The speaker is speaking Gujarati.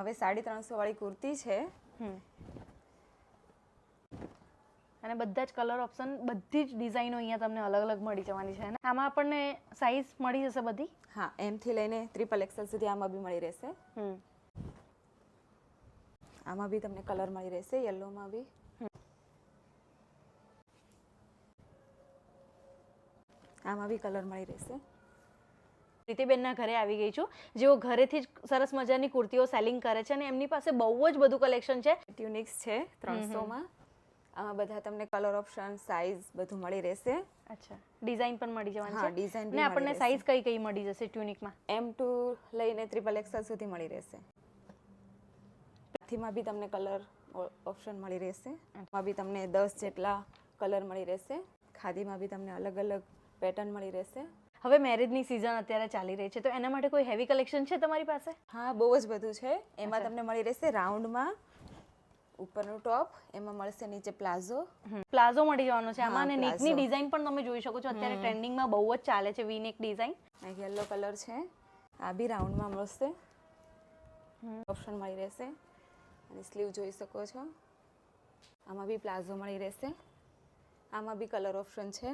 હવે સાડી ત્રણસો વાળી કુર્તી છે. અને બધા જ કલર ઓપ્શન બધી જ ડિઝાઇનો અહીંયા તમને અલગ અલગ મળી જવાની છે અને આમાં આપણને સાઈઝ મળી જશે બધી? હા એમથી લઈને ટ્રિપલ એક્સેલ સુધી આમાં બી મળી રહેશે. આમાં બી તમને કલર મળી રહેશે યલોમાં બી. આમાં બી કલર મળી રહેશે. પ્રીતિબેનના ઘરે આવી ગઈ છું જેઓ ઘરેથી જ સરસ મજાની કુર્તીઓ સેલિંગ કરે છે અને એમની પાસે બહુ જ બધું કલેક્શન છે. ટ્યુનિક્સ છે ત્રણસોમાં આમાં બધા તમને કલર ઓપ્શન સાઇઝ બધું મળી રહેશે. અચ્છા. ડિઝાઇન પણ મળી જવાની છે? ડિઝાઇન ને આપણને સાઇઝ કઈ કઈ મળી જશે ટ્યુનિકમાં એમ ટુ લઈને ટ્રિપલ એક્સેલ સુધી મળી રહેશે. હાથીમાં બી તમને કલર ઓપ્શન મળી રહેશે. એમાં બી તમને દસ જેટલા કલર મળી રહેશે. ખાદીમાં બી તમને અલગ અલગ પેટર્ન મળી રહેશે. હવે મેરેજની સિઝન અત્યારે ચાલી રહી છે તો એના માટે કોઈ હેવી કલેક્શન છે તમારી પાસે? હા બહુ જ બધું છે. એમાં તમને મળી રહેશે રાઉન્ડમાં ઉપરનું ટોપ એમાં મળશે નીચે પ્લાઝો. પ્લાઝો મળી જવાનો છે. આમાં અને નેકની ડિઝાઇન પણ તમે જોઈ શકો છો. અત્યારે ટ્રેન્ડિંગમાં બહુ જ ચાલે છે વી નેક ડિઝાઇન યલો કલર છે. આ બી રાઉન્ડમાં મળશે. ઓપ્શન મળી રહેશે. અને સ્લીવ જોઈ શકો છો. આમાં બી પ્લાઝો મળી રહેશે. આમાં બી કલર ઓપ્શન છે.